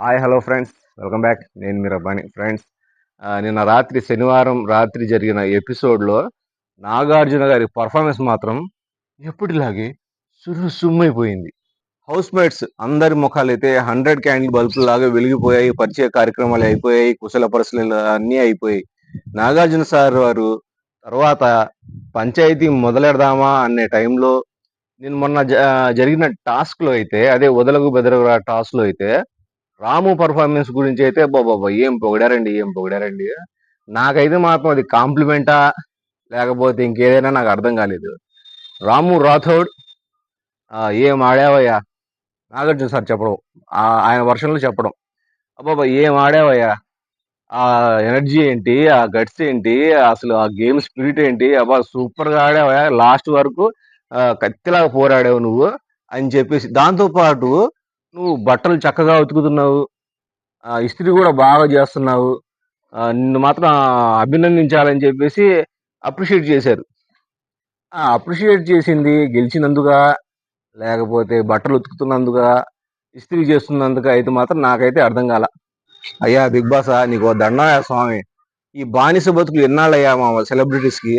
Hi hello friends welcome back నేను మీరు అబ్బాని friends నిన్న రాత్రి శనివారం రాత్రి జరిగిన ఎపిసోడ్లో నాగార్జున గారి పర్ఫార్మెన్స్ మాత్రం ఎప్పటిలాగే సుర్రు సుమ్మైపోయింది హౌస్ మేట్స్ అందరి ముఖాలు అయితే హండ్రెడ్ క్యాండిల్ బల్బులు లాగా వెలిగిపోయాయి పరిచయ కార్యక్రమాలు అయిపోయాయి కుశల పరిశీలనలు అన్నీ అయిపోయాయి. నాగార్జున సార్ వారు తర్వాత పంచాయతీ మొదలెడదామా అనే టైంలో నేను మొన్న జ- జరిగిన టాస్క్లో అయితే అదే వదలకు బెదరగరా టాస్క్లో అయితే రాము పర్ఫార్మెన్స్ గురించి అయితే బాబా ఏం పొగిడారండి ఏం పొగిడారండి? నాకైతే మాత్రం అది కాంప్లిమెంటా లేకపోతే ఇంకేదైనా నాకు అర్థం కాలేదు. రాము రాథోడ్ ఏం ఆడావయ్యా? నాగార్జున సార్ చెప్పడం ఆ, ఆయన వర్షంలో చెప్పడం. అబ్బాబా ఏం ఆడావయ్యా? ఆ ఎనర్జీ ఏంటి? ఆ గట్స్ ఏంటి? అసలు ఆ గేమ్ స్పిరిట్ ఏంటి? అబ్బా సూపర్గా ఆడావయ్యా లాస్ట్ వరకు కత్తిలాగా పోరాడావు నువ్వు అని చెప్పేసి దాంతో పాటు నువ్వు బట్టలు చక్కగా ఉతుకుతున్నావు. ఆ, ఇస్త్రీ కూడా బాగా చేస్తున్నావు. నిన్ను మాత్రం అభినందించాలని చెప్పేసి అప్రిషియేట్ చేశారు. అప్రిషియేట్ చేసింది గెలిచినందుగా లేకపోతే బట్టలు ఉతుకుతున్నందుగా ఇస్త్రీ చేస్తున్నందుకు అయితే మాత్రం నాకైతే అర్థం కాల. అయ్యా బిగ్ బాస్ నీకు ఓ స్వామి. ఈ బానిస బతుకులు ఎన్నాళ్ళయ్యా మా సెలబ్రిటీస్కి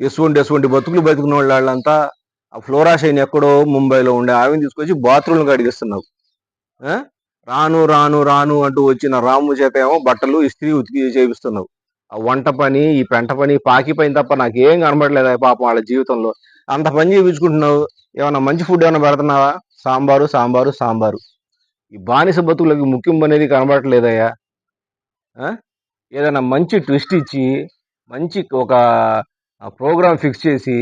ఎసువంటి ఎసువంటి బతుకులు బతుకున్న వాళ్ళంతా ఆ ఫ్లోరా షైన్ ఎక్కడో ముంబైలో ఉండే ఆవిని తీసుకొచ్చి బాత్రూమ్లు కడిగిస్తున్నావు రాను రాను రాను అంటూ వచ్చిన రాము చేత ఏమో బట్టలు ఇస్త్రీ ఉతికి చేపిస్తున్నావు. ఆ వంట పని ఈ పెంట పని పాకి పని తప్ప నాకేం కనబడలేదు పాపం వాళ్ళ జీవితంలో? అంత పని చేయించుకుంటున్నావు ఏమన్నా మంచి ఫుడ్ ఏమైనా పెడుతున్నావా? సాంబారు సాంబారు సాంబారు. ఈ బానిస బతుకులకి ముఖ్యం అనేది కనబడట్లేదయ్యా. ఏదైనా మంచి ట్విస్ట్ ఇచ్చి మంచి ఒక ప్రోగ్రామ్ ఫిక్స్ చేసి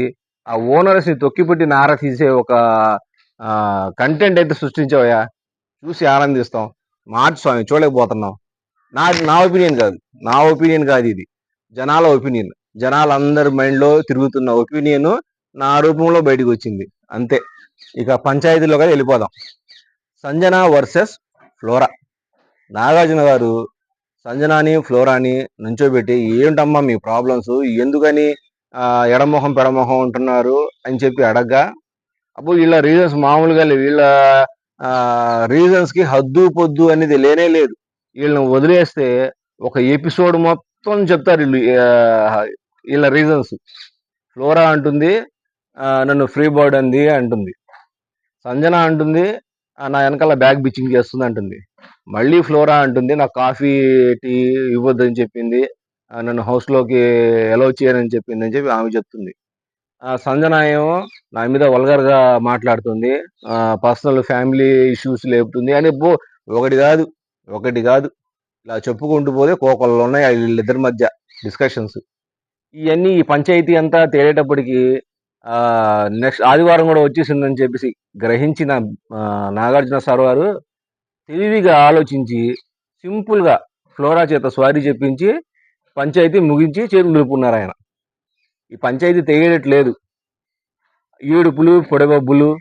ఆ ఓనర్స్ని తొక్కిపెట్టి నార తీసే ఒక కంటెంట్ అయితే సృష్టించావయ్యా. చూసి ఆనందిస్తాం. మార్చి స్వామి చూడలేకపోతున్నాం. నా నా ఒపీనియన్ కాదు. నా ఒపీనియన్ కాదు ఇది. జనాల ఒపీనియన్ జనాలందరి మైండ్లో తిరుగుతున్న ఒపీనియన్ నా రూపంలో బయటకు వచ్చింది. అంతే. ఇక పంచాయతీలో కదా వెళ్ళిపోదాం. Sanjana versus flora. నాగార్జున గారు సంజనాని ఫ్లోరాని నుంచోబెట్టి ఏంటమ్మా మీ ప్రాబ్లమ్స్ ఎందుకని ఎడమొహం పెడమొహం ఉంటున్నారు అని చెప్పి అడగ్గా. అప్పుడు వీళ్ళ రీజన్స్ మామూలుగా లేవు. వీళ్ళ రీజన్స్కి హద్దు పొద్దు అనేది లేనే లేదు. వీళ్ళని వదిలేస్తే ఒక ఎపిసోడ్ మొత్తం చెప్తారు వీళ్ళు వీళ్ళ రీజన్స్ ఫ్లోరా అంటుంది నన్ను ఫ్రీ బర్డ్ అంది అంటుంది. సంజన అంటుంది నా వెనకాల బ్యాగ్ బిచ్చింగ్ చేస్తుంది అంటుంది. మళ్ళీ ఫ్లోరా అంటుంది నాకు కాఫీ టీ ఇవ్వద్దని చెప్పింది. నన్ను హౌస్లోకి లోకి చేయనని చెప్పిందని చెప్పి ఆమె చెప్తుంది. ఆ, సంజన ఏమో నా మీద వల్గర్గా మాట్లాడుతుంది. పర్సనల్ ఫ్యామిలీ ఇష్యూస్ లేపుతుంది అని బో ఒకటి కాదు ఒకటి కాదు. ఇలా చెప్పుకుంటూ పోతే కోకొల్లో ఉన్నాయి వీళ్ళిద్దరి మధ్య డిస్కషన్స్ ఇవన్నీ ఈ పంచాయతీ అంతా తేలేటప్పటికి నెక్స్ట్ ఆదివారం కూడా వచ్చేసిందని చెప్పేసి గ్రహించిన నాగార్జున సార్ వారు తెలివిగా ఆలోచించి సింపుల్గా ఫ్లోరా చేత స్వారీ చెప్పించి పంచాయతీ ముగించి చేతులు దులుపుకున్నారు ఆయన. ఈ పంచాయతీ తెగేటట్లేదు ఏడుపులు పొడగబ్బులు.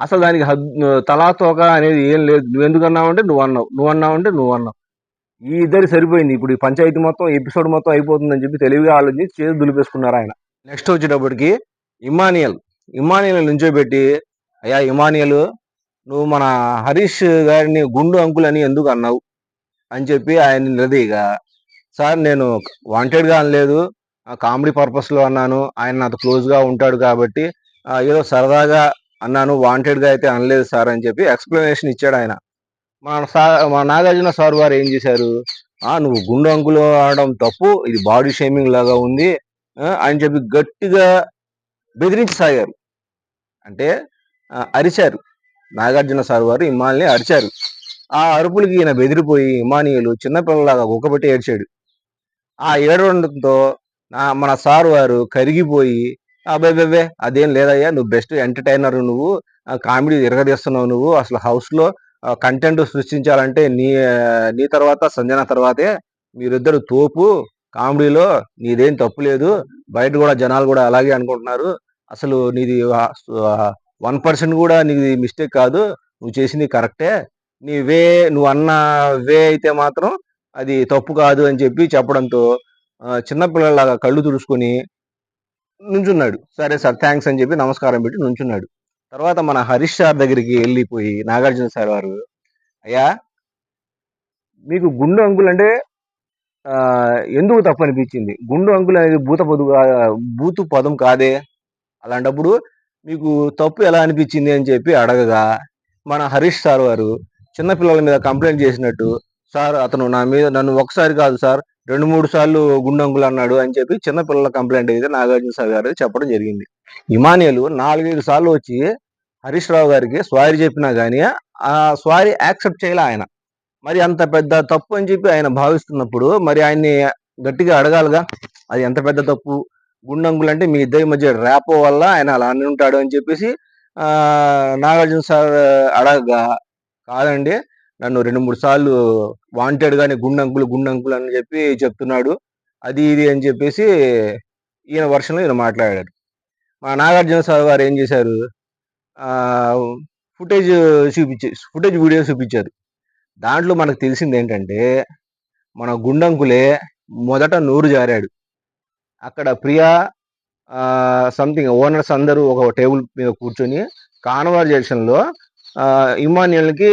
అసలు దానికి హద్దు తలా తోక అనేది ఏం లేదు. నువ్వు ఎందుకు అన్నావు అంటే నువ్వు అన్నావు. నువ్వు అన్నావు అంటే నువ్వు అన్నావు. ఈ ఇద్దరు సరిపోయింది. ఇప్పుడు ఈ పంచాయతీ మొత్తం ఎపిసోడ్ మొత్తం అయిపోతుందని చెప్పి తెలివిగా ఆలోచించి చేతులు దులిపేసుకున్నారు ఆయన. నెక్స్ట్ వచ్చేటప్పటికి ఇమానియల్ ఇమానియల్ నుంచోబెట్టి అయ్యా ఇమానియల్ నువ్వు మన హరీష్ గారిని గుండు అంకుల్ అని ఎందుకు అన్నావు? అని చెప్పి ఆయన నిలదీయగా సార్ నేను వాంటెడ్గా అనలేదు. కామెడీ పర్పస్లో అన్నాను. ఆయన నాతో క్లోజ్గా ఉంటాడు కాబట్టి ఏదో సరదాగా అన్నాను. వాంటెడ్గా అయితే అనలేదు సార్ అని చెప్పి ఎక్స్ప్లెనేషన్ ఇచ్చాడు ఆయన. మన సార్ మా నాగార్జున సార్ వారు ఏం చేశారు? నువ్వు గుండు అంకులు ఆడడం తప్పు. ఇది బాడీ షేమింగ్ లాగా ఉంది. అని చెప్పి గట్టిగా బెదిరించి సాగారు. అంటే అరిచారు. నాగార్జున సార్ వారు ఇమాల్ని అరిచారు. ఆ అరుపులకి ఈయన బెదిరిపోయి ఇమానియలు చిన్నపిల్లలాగా ఒక్కబెట్టి ఏడ్చాడు. ఆ ఏడవడంతో నా మన సార్ వారు కరిగిపోయి అబ్బాయి అదేం లేదయ్యా నువ్వు బెస్ట్ ఎంటర్టైనర్ నువ్వు కామెడీ ఇరగదీస్తున్నావు నువ్వు అసలు హౌస్లో కంటెంట్ సృష్టించాలంటే నీ నీ తర్వాత సంజన తర్వాతే మీరిద్దరు తోపు కామెడీలో నీదేం తప్పు లేదు బయట కూడా జనాలు కూడా అలాగే అనుకుంటున్నారు అసలు నీది వన్ పర్సెంట్ కూడా నీది మిస్టేక్ కాదు నువ్వు చేసింది కరెక్టే నీ వే నువ్వు అన్న వే అయితే మాత్రం అది తప్పు కాదు అని చెప్పి చెప్పడంతో చిన్నపిల్లలాగా కళ్ళు తుడుచుకొని నుంచున్నాడు. సరే సార్ థ్యాంక్స్ అని చెప్పి నమస్కారం పెట్టి నుంచున్నాడు. తర్వాత మన హరీష్ సార్ దగ్గరికి వెళ్ళిపోయి నాగార్జున సార్ వారు అయ్యా మీకు గుండు అంకులు అంటే ఎందుకు తప్పు అనిపించింది? గుండు అంకులు అనేది భూత పదు భూతు పదం కాదే? అలాంటప్పుడు మీకు తప్పు ఎలా అనిపించింది? అని చెప్పి అడగగా మన హరీష్ సార్ వారు చిన్నపిల్లల మీద కంప్లైంట్ చేసినట్టు సార్ అతను నా మీద నన్ను ఒకసారి కాదు సార్ రెండు మూడు సార్లు గుండంకులు అన్నాడు అని చెప్పి చిన్నపిల్లల కంప్లైంట్ అయితే నాగార్జున సార్ గారు చెప్పడం జరిగింది. ఇమానియలు నాలుగైదు సార్లు వచ్చి హరీష్ రావు గారికి స్వారీ చెప్పినా కానీ ఆ స్వారీ యాక్సెప్ట్ చేయాలి ఆయన. మరి అంత పెద్ద తప్పు అని చెప్పి ఆయన భావిస్తున్నప్పుడు మరి ఆయన్ని గట్టిగా అడగాలిగా అది ఎంత పెద్ద తప్పు? గుండంగులు అంటే మీ ఇద్దరి మధ్య ర్యాపో వల్ల ఆయన అలా అని ఉంటాడు అని చెప్పేసి నాగార్జున సార్ అడగగా కాదండి. నన్ను రెండు మూడు సార్లు వాంటెడ్ గానే గుండంకులు గుండంకులు అని చెప్పి చెప్తున్నాడు. అది ఇది అని చెప్పేసి ఈయన వర్షంలో ఈయన మాట్లాడారు మా నాగార్జున సార్ గారు ఏం చేశారు? ఫుటేజ్ చూపించే ఫుటేజ్ వీడియో చూపించారు. దాంట్లో మనకు తెలిసింది ఏంటంటే మన గుండంకులే మొదట నూరు జారాడు. అక్కడ ప్రియా సంథింగ్ ఓనర్స్ అందరూ ఒక టేబుల్ మీద కూర్చొని కాన్వర్జేషన్లో ఇమ్మానియల్కి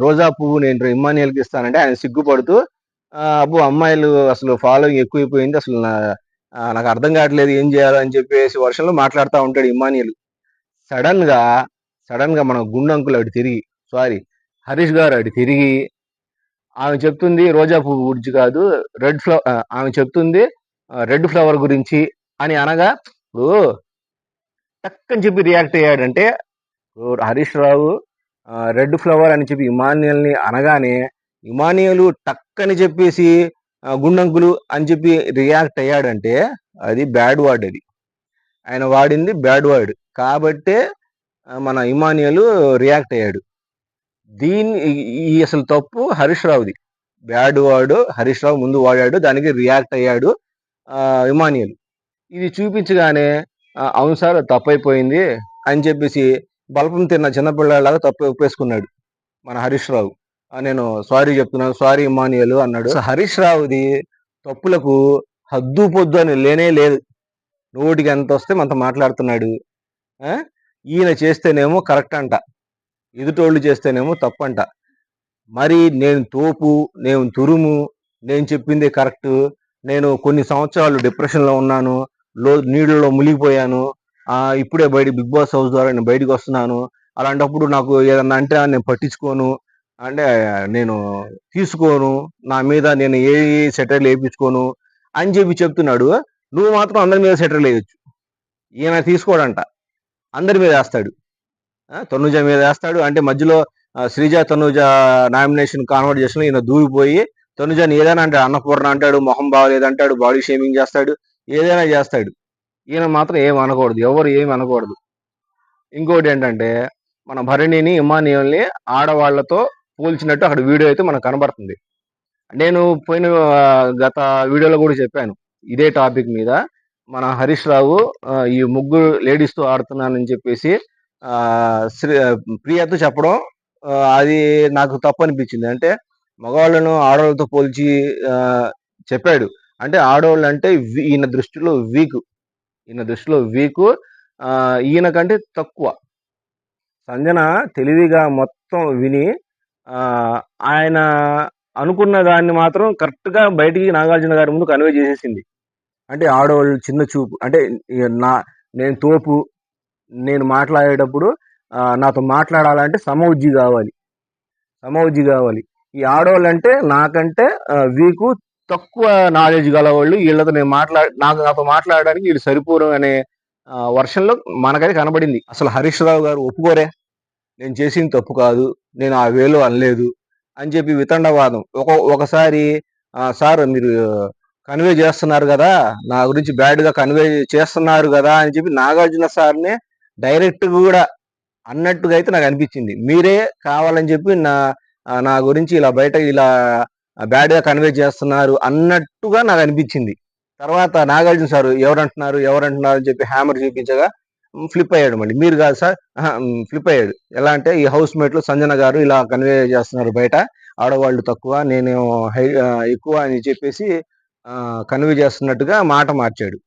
రోజా పువ్వు నేను ఇమ్మానియల్కి ఇస్తానంటే ఆయన సిగ్గుపడుతూ అబ్బో అమ్మాయిలు అసలు ఫాలోయింగ్ ఎక్కువైపోయింది అసలు నాకు అర్థం కావట్లేదు ఏం చేయాలని చెప్పేసి వర్షంలో మాట్లాడుతూ ఉంటాడు ఇమ్మానియల్ సడన్గా సడన్గా మన గుండంకులు అటు తిరిగి సారీ హరీష్ గారు అటు తిరిగి ఆమె చెప్తుంది రోజా పువ్వు గురించి కాదు రెడ్ ఫ్లవర్ ఆమె చెప్తుంది రెడ్ ఫ్లవర్ గురించి అని అనగా ఇప్పుడు టక్కని చెప్పి రియాక్ట్ అయ్యాడంటే హరీష్ రావు రెడ్ ఫ్లవర్ అని చెప్పి ఇమానియల్ని అనగానే ఇమానియలు టక్కని చెప్పేసి గుండంకులు అని చెప్పి రియాక్ట్ అయ్యాడంటే అది బ్యాడ్ వర్డ్ అది. ఆయన వాడింది బ్యాడ్ వర్డ్ కాబట్టే మన ఇమానియలు రియాక్ట్ అయ్యాడు. దీని ఈ- అసలు తప్పు హరీష్ రావుది. బ్యాడ్ వాడు హరీష్ రావు ముందు వాడాడు దానికి రియాక్ట్ అయ్యాడు ఇమానియల్ ఇది చూపించగానే అవును సార్ తప్పైపోయింది అని చెప్పేసి బల్పం తిన్న చిన్నపిల్లలాగా తప్పు ఒప్పేసుకున్నాడు మన హరీష్ రావు. నేను సారీ చెప్తున్నాను సారీ ఇమానియల్ అన్నాడు. హరీష్ రావుది తప్పులకు హద్దు పొద్దు అని లేనే లేదు. నోటికి ఎంత వస్తే అంత మాట్లాడుతున్నాడు? ఈయన చేస్తేనేమో కరెక్ట్ అంట. ఎదుటోళ్ళు చేస్తేనేమో తప్పంట మరి నేను తోపు నేను తురుము నేను చెప్పిందే కరెక్ట్. నేను కొన్ని సంవత్సరాలు డిప్రెషన్లో ఉన్నాను. లో నీళ్ళలో మునిగిపోయాను. ఇప్పుడే బయట బిగ్ బాస్ హౌస్ ద్వారా నేను బయటకు వస్తున్నాను. అలాంటప్పుడు నాకు ఏదన్నా అంటే నేను పట్టించుకోను. అంటే నేను తీసుకోను. నా మీద నేను ఏ సెటర్లు వేయించుకోను అని చెప్పి చెప్తున్నాడు. నువ్వు మాత్రం అందరి మీద సెటర్లు వేయొచ్చు. ఈయన తీసుకోడంట. అందరి మీద వేస్తాడు. తనుజ మీద వేస్తాడు. అంటే మధ్యలో శ్రీజ తనుజ నామినేషన్ కాన్వర్జేషన్ ఈయన దూరిపోయి తనుజని ఏదైనా అంటే అన్నపూర్ణ అంటాడు మొహం బాగలేదంటాడు బాడీ షేమింగ్ చేస్తాడు ఏదైనా చేస్తాడు. ఈయన మాత్రం ఏం అనకూడదు ఎవరు ఏమి అనకూడదు. ఇంకోటి ఏంటంటే మన భరణిని ఇమానియల్ని ఆడవాళ్ళతో పోల్చినట్టు అక్కడ వీడియో అయితే మనకు కనబడుతుంది. నేను పోయిన గత వీడియోలో కూడా చెప్పాను ఇదే టాపిక్ మీద మన హరీష్ రావు ఈ ముగ్గురు లేడీస్తో ఆడుతున్నానని చెప్పేసి శ్రీ ప్రియతో చెప్పడం అది నాకు తప్పు అనిపించింది అంటే మగవాళ్ళను ఆడవాళ్ళతో పోల్చి చెప్పాడు. అంటే ఆడవాళ్ళు అంటే వీ- ఈయన దృష్టిలో వీక్. ఈయన దృష్టిలో వీక్ ఈయన కంటే తక్కువ. సంజన తెలివిగా మొత్తం విని ఆయన అనుకున్న దాన్ని మాత్రం కరెక్ట్గా బయటికి నాగార్జున గారి ముందు కన్వే చేసేసింది. అంటే ఆడవాళ్ళు చిన్న చూపు అంటే నా నేను తోపు నేను మాట్లాడేటప్పుడు నాతో మాట్లాడాలంటే సమౌజ్జి కావాలి. సమౌజ్జి కావాలి. ఈ ఆడవాళ్ళు అంటే నాకంటే వీకు తక్కువ నాలెడ్జ్ గల వాళ్ళు వీళ్ళతో నేను మాట్లా నాకు నాతో మాట్లాడడానికి వీళ్ళు సరిపోరు అనే ఆ, వర్షంలో మనకైతే కనబడింది. అసలు హరీష్ రావు గారు ఒప్పుకోరే? నేను చేసింది తప్పు కాదు. నేను ఆ వేలో అనలేదు అని చెప్పి వితండవాదం. ఒక ఒకసారి సార్ మీరు కన్వే చేస్తున్నారు కదా? నా గురించి బ్యాడ్గా కన్వే చేస్తున్నారు కదా? అని చెప్పి నాగార్జున సార్నే డైరెక్ట్ కూడా అన్నట్టుగా అయితే నాకు అనిపించింది. మీరే కావాలని చెప్పి నా నా గురించి ఇలా బయట ఇలా బ్యాడ్గా కన్వే చేస్తున్నారు అన్నట్టుగా నాకు అనిపించింది తర్వాత నాగార్జున సార్ ఎవరంటున్నారు ఎవరంటున్నారు అని చెప్పి హ్యామర్ చూపించగా ఫ్లిప్ అయ్యాడు మళ్ళీ. మీరు కాదు సార్ ఫ్లిప్ అయ్యాడు. ఎలా అంటే ఈ హౌస్ మేట్లు సంజన గారు ఇలా కన్వే చేస్తున్నారు బయట. ఆడవాళ్ళు తక్కువ నేను హై ఎక్కువ అని చెప్పేసి కన్వే చేస్తున్నట్టుగా మాట మార్చాడు.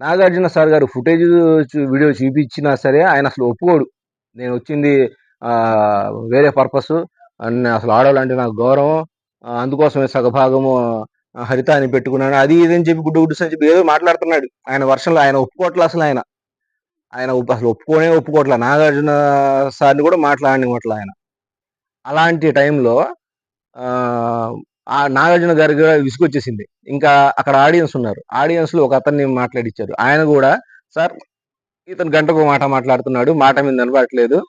నాగార్జున సార్ గారు ఫుటేజ్ వీడియో చూపించినా సరే ఆయన అసలు ఒప్పుకోడు. నేను వచ్చింది వేరే పర్పస్ అసలు ఆడవాళ్ళు అంటే నాకు గౌరవం. అందుకోసమే సగభాగము హరిత అని పెట్టుకున్నాను అది ఇది అని చెప్పి గుడ్డు గుడ్డు అని చెప్పి ఏదో మాట్లాడుతున్నాడు. ఆయన వర్షంలో ఆయన ఒప్పుకోవట్లే అసలు ఆయన. ఆయన ఒప్పు- అసలు ఒప్పుకోనే ఒప్పుకోవట్లే. నాగార్జున సార్ని కూడా మాట్లాడనివ్వట్లే ఆయన. అలాంటి టైంలో ఆ నాగార్జున గారికి కూడా విసుగొచ్చేసింది. ఇంకా అక్కడ ఆడియన్స్ ఉన్నారు. ఆడియన్స్లో ఒక అతన్ని మాట్లాడిచ్చారు. ఆయన కూడా సార్ ఇతను గంటకు మాట మాట్లాడుతున్నాడు. మాట మీద నిలబడట్లేదు.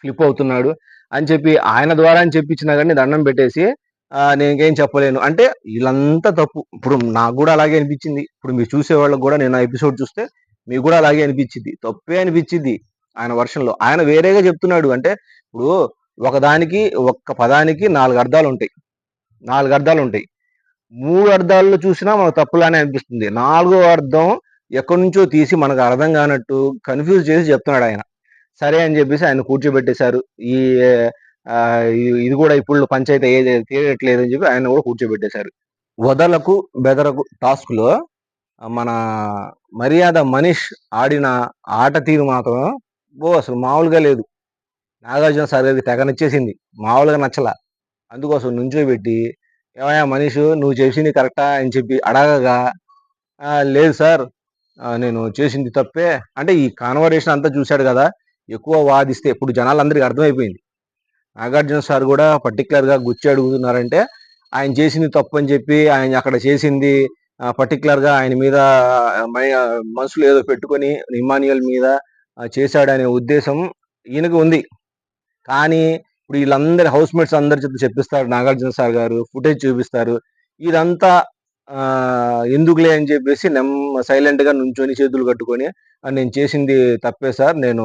ఫ్లిప్ అవుతున్నాడు. అని చెప్పి ఆయన ద్వారా అని చెప్పించినా కానీ దండం పెట్టేసి నేను ఇంకేం చెప్పలేను. అంటే వీళ్ళంతా తప్పు. ఇప్పుడు నాకు కూడా అలాగే అనిపించింది. ఇప్పుడు మీరు చూసే వాళ్ళకి కూడా నేను ఎపిసోడ్ చూస్తే మీకు కూడా అలాగే అనిపించింది. తప్పే అనిపించింది ఆయన వర్షంలో ఆయన వేరేగా చెప్తున్నాడు. అంటే ఇప్పుడు ఒకదానికి ఒక్క పదానికి నాలుగు అర్థాలు ఉంటాయి. నాలుగు అర్థాలు ఉంటాయి. మూడు అర్థాల్లో చూసినా మనకు తప్పులానే అనిపిస్తుంది. నాలుగో అర్థం ఎక్కడి నుంచో తీసి మనకు అర్థం కానట్టు కన్ఫ్యూజ్ చేసి చెప్తున్నాడు ఆయన. సరే అని చెప్పేసి ఆయన కూర్చోబెట్టేశారు. ఈ- ఇది కూడా ఇప్పుడు పంచాయతీ ఏది తీయట్లేదు అని చెప్పి ఆయన కూడా కూర్చోబెట్టేశారు. వదలకు బెదరకు టాస్క్లో మన మర్యాద మనీష్ ఆడిన ఆట తీరు మాత్రం ఓ అసలు మామూలుగా లేదు. నాగార్జున సార్ గారికి తెగ నచ్చేసింది. మామూలుగా నచ్చల. అందుకోసం నుంచోబెట్టి ఏమయ్యా మనీష్ నువ్వు చేసింది కరెక్టా అని చెప్పి అడగగా లేదు సార్ నేను చేసింది తప్పే. అంటే ఈ కాన్వర్సేషన్ అంతా చూశాడు కదా ఎక్కువ వాదిస్తే ఇప్పుడు జనాలందరికీ అర్థమైపోయింది. నాగార్జున సార్ కూడా పర్టికులర్గా గుచ్చి అడుగుతున్నారంటే ఆయన చేసింది తప్పు అని చెప్పి ఆయన అక్కడ చేసింది పర్టికులర్గా ఆయన మీద మై- మనసులో ఏదో పెట్టుకొని ఇమాన్యుయల్ మీద చేశాడనే ఉద్దేశం ఈయనకు ఉంది. కానీ ఇప్పుడు వీళ్ళందరి హౌస్ మేట్స్ అందరి చేత చెప్పిస్తారు నాగార్జున సార్ గారు ఫుటేజ్ చూపిస్తారు. ఇదంతా ఎందుకులే అని చెప్పేసి నెమ్మ సైలెంట్గా నుంచొని చేతులు కట్టుకొని నేను చేసింది తప్పే సార్ నేను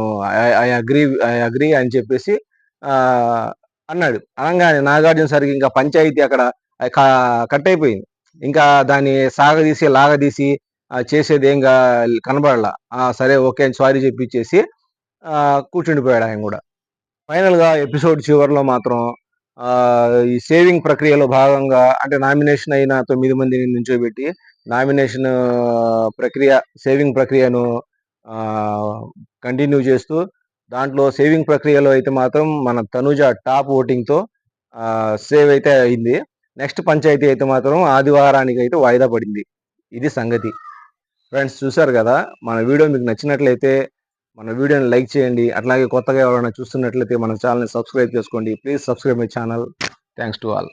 ఐ అగ్రీ ఐ అగ్రీ అని చెప్పేసి అన్నాడు. అనగానే నాగార్జున సరికి ఇంకా పంచాయతీ అక్కడ కట్ అయిపోయింది ఇంకా దాన్ని సాగదీసి లాగదీసి చేసేది ఏం కనబడలా. సరే ఓకే అని సారీ చెప్పించేసి కూర్చుండిపోయాడు ఆయన కూడా. ఫైనల్గా ఎపిసోడ్ చివరిలో మాత్రం ఈ సేవింగ్ ప్రక్రియలో భాగంగా అంటే నామినేషన్ అయిన తొమ్మిది మందిని నుంచోబెట్టి నామినేషన్ ప్రక్రియ సేవింగ్ ప్రక్రియను కంటిన్యూ చేస్తూ దాంట్లో సేవింగ్ ప్రక్రియలో అయితే మాత్రం మన తనుజ టాప్ ఓటింగ్తో సేవ్ అయితే అయింది. నెక్స్ట్ పంచాయతీ అయితే మాత్రం ఆదివారానికి అయితే వాయిదా పడింది. ఇది సంగతి. ఫ్రెండ్స్ చూసారు కదా? మన వీడియో మీకు నచ్చినట్లయితే మన వీడియోని లైక్ చేయండి. అట్లాగే కొత్తగా ఎవరైనా చూస్తున్నట్లయితే మన ఛానల్ని సబ్స్క్రైబ్ చేసుకోండి. Please subscribe my channel. Thanks to all.